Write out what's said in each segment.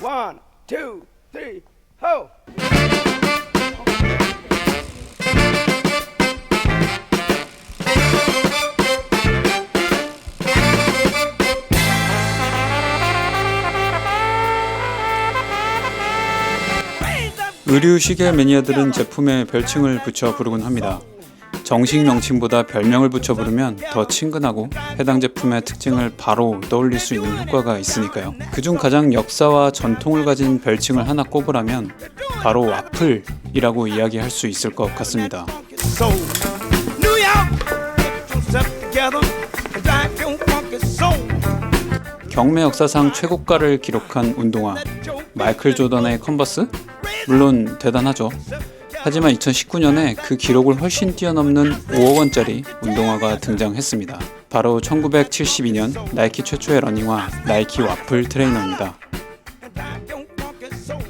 One, two, three, ho! 의류 시계 매니아들은 제품에 별칭을 붙여 부르곤 합니다. 정식 명칭보다 별명을 붙여 부르면 더 친근하고 해당 제품의 특징을 바로 떠올릴 수 있는 효과가 있으니까요. 그중 가장 역사와 전통을 가진 별칭을 하나 꼽으라면 바로 와플이라고 이야기할 수 있을 것 같습니다. 경매 역사상 최고가를 기록한 운동화 마이클 조던의 컨버스? 물론 대단하죠. 하지만 2019년에 그 기록을 훨씬 뛰어넘는 5억 원짜리 운동화가 등장했습니다. 바로 1972년 나이키 최초의 러닝화 나이키 와플 트레이너입니다.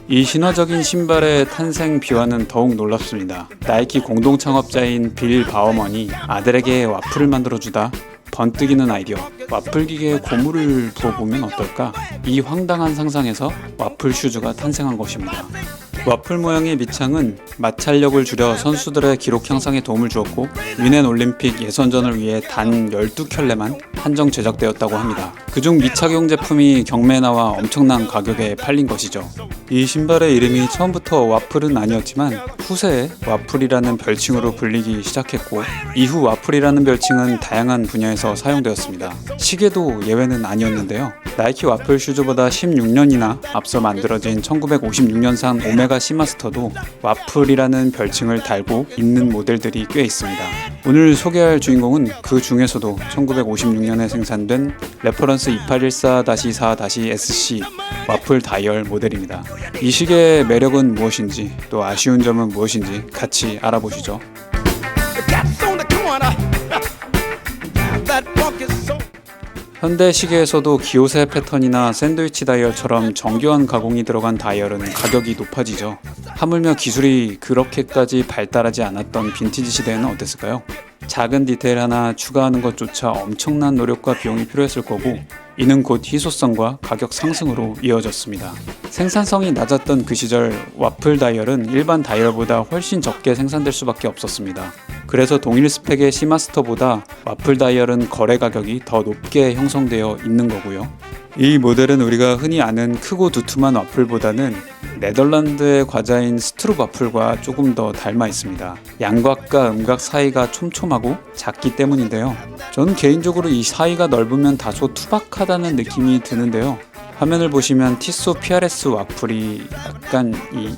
이 신화적인 신발의 탄생 비화는 더욱 놀랍습니다. 나이키 공동 창업자인 빌 바워먼이 아들에게 와플을 만들어주다 번뜩이는 아이디어 와플 기계에 고무를 부어보면 어떨까? 이 황당한 상상에서 와플 슈즈가 탄생한 것입니다. 와플 모양의 밑창은 마찰력을 줄여 선수들의 기록 향상에 도움을 주었고 유넨 올림픽 예선전을 위해 단 12켤레만 한정 제작되었다고 합니다. 그중 미착용 제품이 경매에 나와 엄청난 가격에 팔린 것이죠. 이 신발의 이름이 처음부터 와플은 아니었지만 후세에 와플이라는 별칭으로 불리기 시작했고 이후 와플이라는 별칭은 다양한 분야에서 사용되었습니다. 시계도 예외는 아니었는데요. 나이키 와플 슈즈보다 16년이나 앞서 만들어진 1956년산 오메가 시마스터도 와플이라는 별칭을 달고 있는 모델들이 꽤 있습니다. 오늘 소개할 주인공은 그 중에서도 1956년에 생산된 레퍼런스 2814-4-SC 와플 다이얼 모델입니다. 이 시계의 매력은 무엇인지 또 아쉬운 점은 무엇인지 같이 알아보시죠. 현대 시계에서도 기호세 패턴이나 샌드위치 다이얼처럼 정교한 가공이 들어간 다이얼은 가격이 높아지죠. 하물며 기술이 그렇게까지 발달하지 않았던 빈티지 시대에는 어땠을까요? 작은 디테일 하나 추가하는 것조차 엄청난 노력과 비용이 필요했을 거고 이는 곧 희소성과 가격 상승으로 이어졌습니다. 생산성이 낮았던 그 시절 와플 다이얼은 일반 다이얼보다 훨씬 적게 생산될 수밖에 없었습니다. 그래서 동일 스펙의 시마스터보다 와플 다이얼은 거래 가격이 더 높게 형성되어 있는 거고요. 이 모델은 우리가 흔히 아는 크고 두툼한 와플보다는 네덜란드의 과자인 스트룹 와플과 조금 더 닮아 있습니다. 양각과 음각 사이가 촘촘하고 작기 때문인데요. 저는 개인적으로 이 사이가 넓으면 다소 투박하다는 느낌이 드는데요. 화면을 보시면 티소 PRS 와플이 약간 이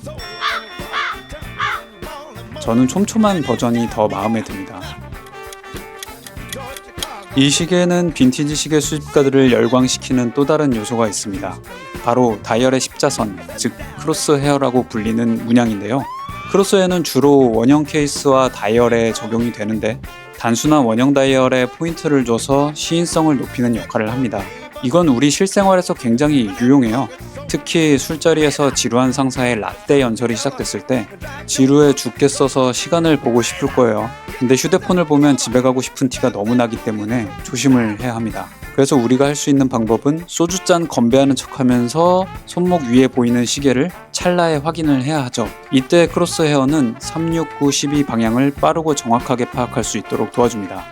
저는 촘촘한 버전이 더 마음에 듭니다. 이 시계에는 빈티지 시계 수집가들을 열광시키는 또 다른 요소가 있습니다. 바로 다이얼의 십자선, 즉 크로스 헤어라고 불리는 문양인데요. 크로스 헤어는 주로 원형 케이스와 다이얼에 적용이 되는데 단순한 원형 다이얼에 포인트를 줘서 시인성을 높이는 역할을 합니다. 이건 우리 실생활에서 굉장히 유용해요. 특히 술자리에서 지루한 상사의 라떼 연설이 시작됐을 때 지루해 죽겠어서 시간을 보고 싶을 거예요. 근데 휴대폰을 보면 집에 가고 싶은 티가 너무 나기 때문에 조심을 해야 합니다. 그래서 우리가 할 수 있는 방법은 소주잔 건배하는 척 하면서 손목 위에 보이는 시계를 찰나에 확인을 해야 하죠. 이때 크로스 헤어는 369, 12 방향을 빠르고 정확하게 파악할 수 있도록 도와줍니다.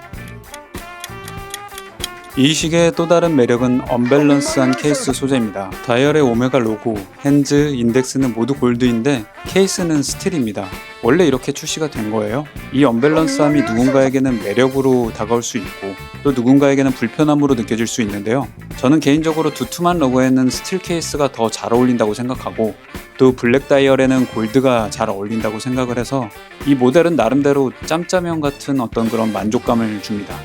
이 시계의 또 다른 매력은 언밸런스한 케이스 소재입니다. 다이얼의 오메가 로고, 핸즈, 인덱스는 모두 골드인데 케이스는 스틸입니다. 원래 이렇게 출시가 된 거예요. 이 언밸런스함이 누군가에게는 매력으로 다가올 수 있고 또 누군가에게는 불편함으로 느껴질 수 있는데요. 저는 개인적으로 두툼한 로고에는 스틸 케이스가 더 잘 어울린다고 생각하고 또 블랙 다이얼에는 골드가 잘 어울린다고 생각을 해서 이 모델은 나름대로 짬짜면 같은 어떤 그런 만족감을 줍니다.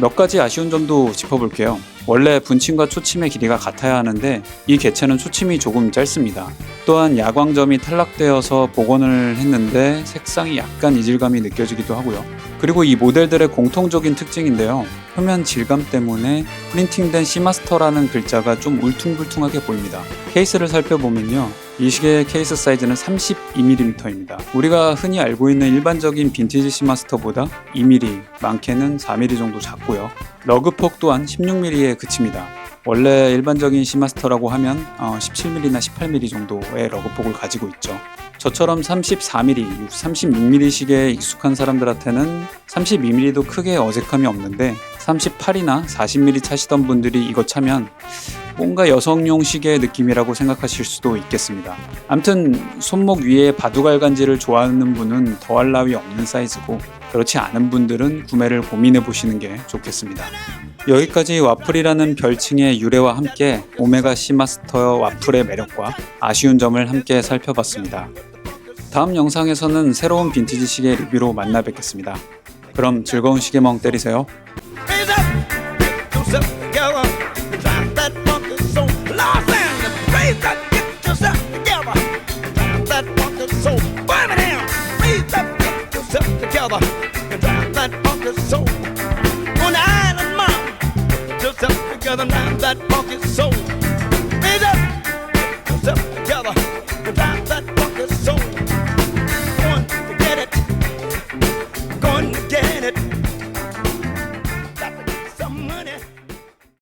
몇 가지 아쉬운 점도 짚어볼게요. 원래 분침과 초침의 길이가 같아야 하는데 이 개체는 초침이 조금 짧습니다. 또한 야광점이 탈락되어서 복원을 했는데 색상이 약간 이질감이 느껴지기도 하고요. 그리고 이 모델들의 공통적인 특징인데요. 표면 질감 때문에 프린팅된 시마스터라는 글자가 좀 울퉁불퉁하게 보입니다. 케이스를 살펴보면요. 이 시계의 케이스 사이즈는 32mm입니다. 우리가 흔히 알고 있는 일반적인 빈티지 시마스터보다 2mm, 많게는 4mm 정도 작고요. 러그폭 또한 16mm에 그칩니다. 원래 일반적인 시마스터라고 하면 17mm나 18mm 정도의 러그폭을 가지고 있죠. 저처럼 34mm, 36mm 시계에 익숙한 사람들한테는 32mm도 크게 어색함이 없는데 38이나 40mm 차시던 분들이 이거 차면 뭔가 여성용 시계의 느낌이라고 생각하실 수도 있겠습니다. 암튼 손목 위에 바둑알 간지를 좋아하는 분은 더할 나위 없는 사이즈고 그렇지 않은 분들은 구매를 고민해 보시는 게 좋겠습니다. 여기까지 와플이라는 별칭의 유래와 함께 오메가 시마스터 와플의 매력과 아쉬운 점을 함께 살펴봤습니다. 다음 영상에서는 새로운 빈티지 시계 리뷰로 만나 뵙겠습니다. 그럼 즐거운 시계멍 때리세요. Together, get